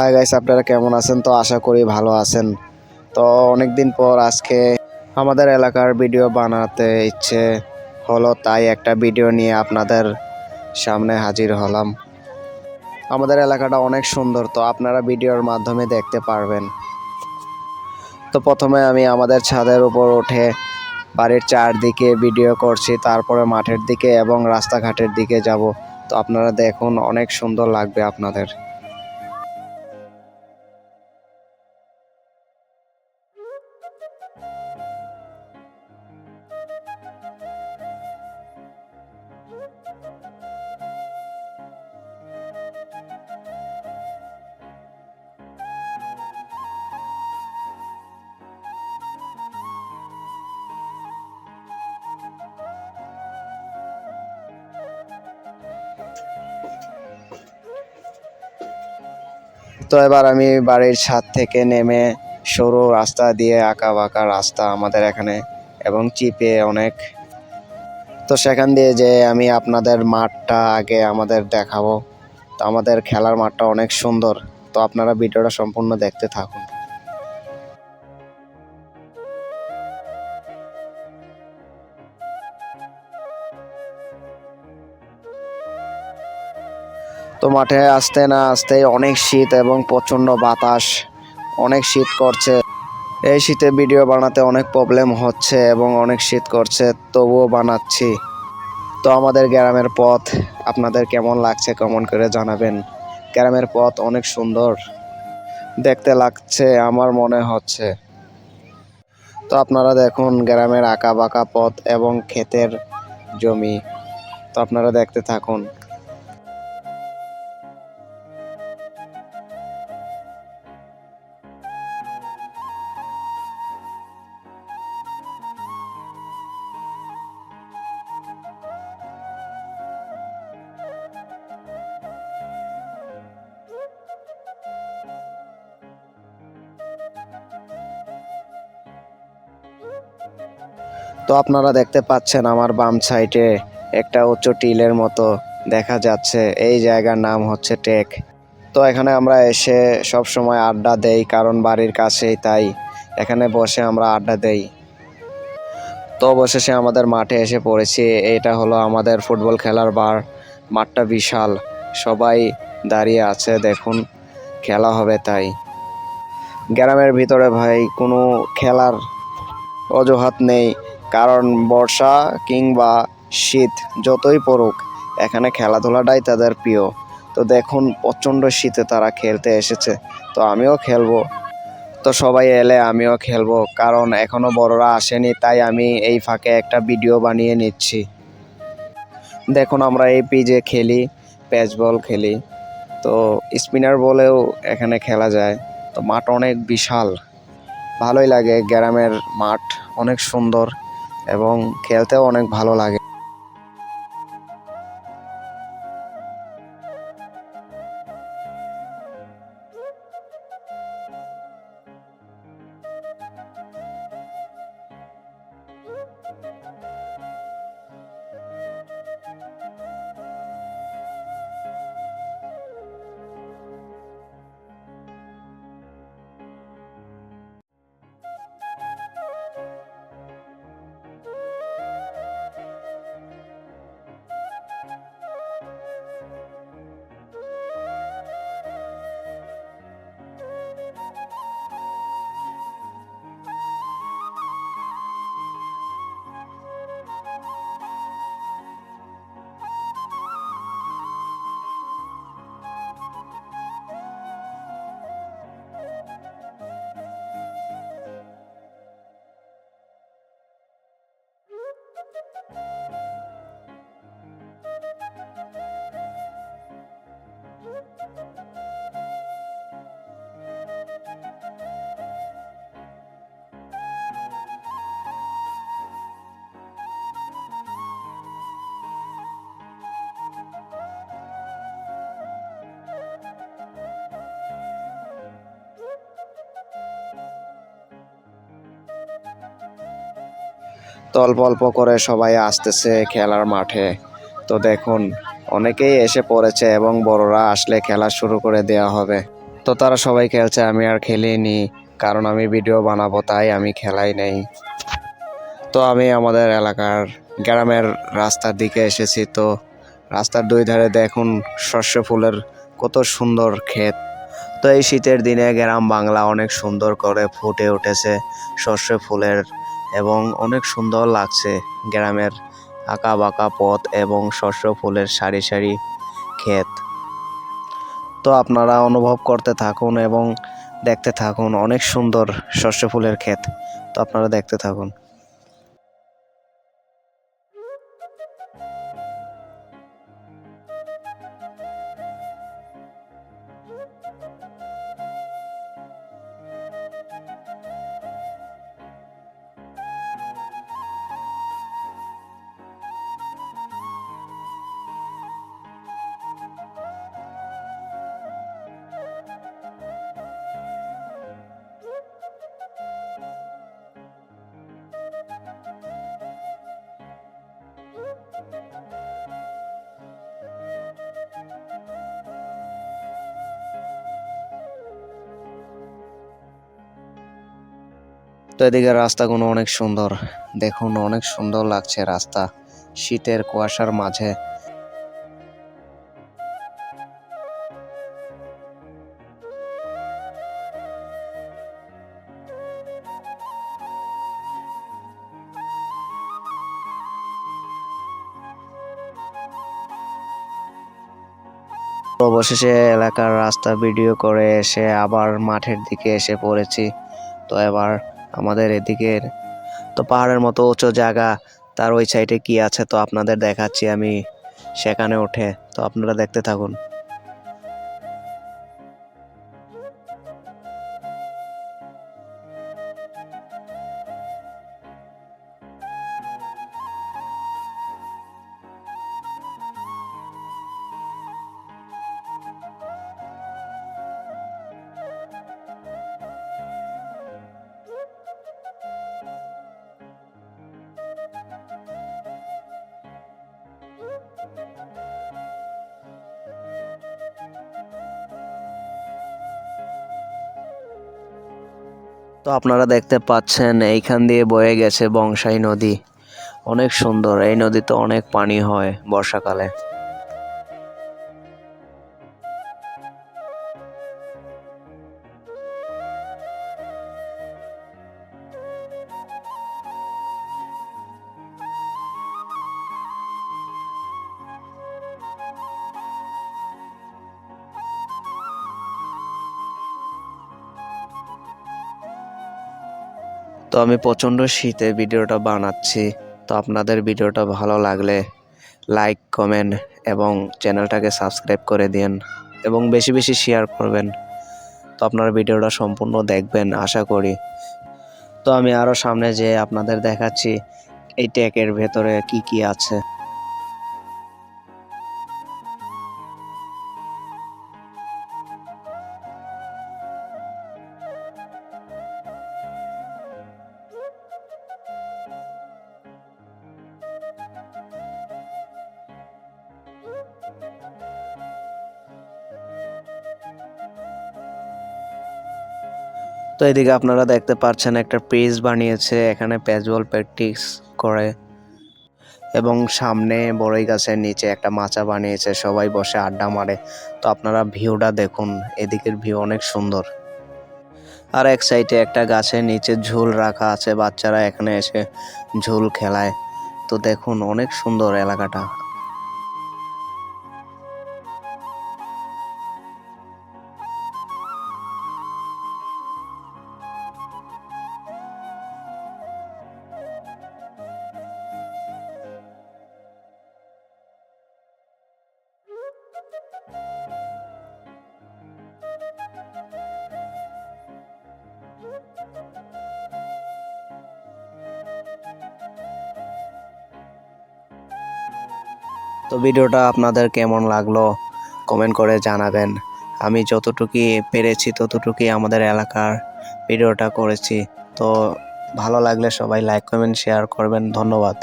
Hi guys, আপনারা কেমন আছেন? তো আশা করি ভালো আছেন। তো অনেক দিন পর আজকে আমাদের এলাকার ভিডিও বানাতে ইচ্ছে হলো, তাই একটা ভিডিও নিয়ে আপনাদের সামনে হাজির হলাম। আমাদের এলাকাটা অনেক সুন্দর, তো আপনারা ভিডিওর মাধ্যমে দেখতে পারবেন। তো প্রথমে আমি আমাদের ছাদের উপর উঠে বাড়ির চারদিকে ভিডিও করছি, তারপরে মাঠের দিকে এবং রাস্তাঘাটের দিকে যাব। তো আপনারা দেখুন, অনেক সুন্দর লাগবে আপনাদের। তো এবার আমি বাড়ির ছাদ থেকে নেমে সরু রাস্তা দিয়ে আঁকা বাঁকা রাস্তা আমাদের এখানে এবং চিপে অনেক। তো সেখান দিয়ে যে আমি আপনাদের মাঠটা আগে আমাদের দেখাবো। তো আমাদের খেলার মাঠটা অনেক সুন্দর। তো আপনারা ভিডিওটা সম্পূর্ণ দেখতে থাকুন। তো মাঠে আসতে না আসতে অনেক শীত এবং প্রচণ্ড বাতাস, অনেক শীত করছে। এই শীতে ভিডিও বানাতে অনেক প্রবলেম হচ্ছে এবং অনেক শীত করছে, তবুও বানাচ্ছি। তো আমাদের গ্রামের পথ আপনাদের কেমন লাগছে কমেন্ট করে জানাবেন। গ্রামের পথ অনেক সুন্দর, দেখতে লাগছে, আমার মনে হচ্ছে। তো আপনারা দেখুন গ্রামের আঁকা বাঁকা পথ এবং ক্ষেতের জমি। তো আপনারা দেখতে থাকুন। তো আপনারা দেখতে পাচ্ছেন আমার বাম সাইডে একটা উঁচু টিলের মতো দেখা যাচ্ছে। এই জায়গার নাম হচ্ছে টেক। তো এখানে আমরা এসে সব সময় আড্ডা দেই, কারণ বাড়ির কাছেই তাই। এখানে বসে আমরা আড্ডা দেই। তো অবশেষে আমাদের মাঠে এসে পড়েছি। এটা হলো আমাদের ফুটবল খেলার বার। মাঠটা বিশাল। সবাই দাঁড়িয়ে আছে, দেখুন, খেলা হবে তাই। গ্রামের ভিতরে ভাই, কোনো খেলার অজুহাত নেই। কারণ বর্ষা কিংবা শীত যতই পড়ুক, এখানে খেলাধুলাটাই তাদের প্রিয়। তো দেখুন, প্রচণ্ড শীতে তারা খেলতে এসেছে। তো আমিও খেলব। তো সবাই এলে আমিও খেলব, কারণ এখনও বড়রা আসেনি, তাই আমি এই ফাঁকে একটা ভিডিও বানিয়ে নিচ্ছি। দেখুন, আমরা এই পিজে খেলি, প্যাচ বল খেলি। তো স্পিনার বলেও এখানে খেলা যায়। তো মাঠ অনেক বিশাল। ভালোই লাগে, গ্রামের মাঠ অনেক সুন্দর। এবং খেলতেও অনেক ভালো লাগে। তো অল্প অল্প করে সবাই আসতেছে খেলার মাঠে। তো দেখুন, অনেকেই এসে পড়েছে এবং বড়রা আসলে খেলা শুরু করে দেওয়া হবে। তো তারা সবাই খেলছে, আমি আর খেলিনি কারণ আমি ভিডিও বানাবো, তাই আমি খেলাই নেই। তো আমি আমাদের এলাকার গ্রামের রাস্তার দিকে এসেছি, তো রাস্তার দুই ধারে দেখুন শস্য ফুলের কত সুন্দর ক্ষেত। তো এই শীতের দিনে গ্রাম বাংলা অনেক সুন্দর করে ফুটে উঠেছে শস্য ফুলের এবং অনেক সুন্দর লাগছে গ্রামের আঁকা বাঁকা পথ এবং শস্য ফুলের সারি সারি ক্ষেত। তো আপনারা অনুভব করতে থাকুন এবং দেখতে থাকুন অনেক সুন্দর শস্য ফুলের ক্ষেত। তো আপনারা দেখতে থাকুন। তো এদিকে রাস্তাগুলো অনেক সুন্দর। দেখুন, অনেক সুন্দর লাগছে রাস্তা। শীতের কুয়াশার মাঝে। অবশেষে এলাকার রাস্তা ভিডিও করে এসে আবার মাঠের দিকে এসে পড়েছি। তো এবার আমাদের এদিকের তো পাহাড়ের মতো উঁচু জায়গা, তার ওই সাইডে কি আছে তো আপনাদের দেখাচ্ছি আমি সেখানে উঠে। তো আপনারা দেখতে থাকুন। তো আপনারা দেখতে পাচ্ছেন এইখান দিয়ে বয়ে গেছে বংশাই নদী। অনেক সুন্দর, এই নদীতে অনেক পানি হয় বর্ষাকালে। আমি প্রচণ্ড শীতে ভিডিওটা বানাচ্ছি, তো আপনাদের ভিডিওটা ভালো লাগলে লাইক কমেন্ট এবং চ্যানেলটাকে সাবস্ক্রাইব করে দিন এবং বেশি বেশি শেয়ার করবেন। তো আপনারা ভিডিওটা সম্পূর্ণ দেখবেন, আশা করি। তো আমি আরও সামনে যেয়ে আপনাদের দেখাচ্ছি এই ট্যাকের ভেতরে কি কি আছে। তো এদিকে আপনারা দেখতে পাচ্ছেন একটা পেজ বানিয়েছে, এখানে প্যাজবল প্র্যাকটিস করে। এবং সামনে বড়ই গাছের নিচে একটা মাচা বানিয়েছে, সবাই বসে আড্ডা মারে। তো আপনারা ভিউটা দেখুন, এদিকের ভিউ অনেক সুন্দর। আর এক সাইডে একটা গাছের নিচে ঝুল রাখা আছে, বাচ্চারা এখানে এসে ঝুল খেলায়। তো দেখুন, অনেক সুন্দর এলাকাটা। তো ভিডিওটা আপনাদের কেমন লাগল কমেন্ট করে জানাবেন। আমি যতটুকুই পেরেছি, ততটুকুই আমাদের এলাকার ভিডিওটা করেছি। তো ভালো লাগলে সবাই লাইক কমেন্ট শেয়ার করবেন। ধন্যবাদ।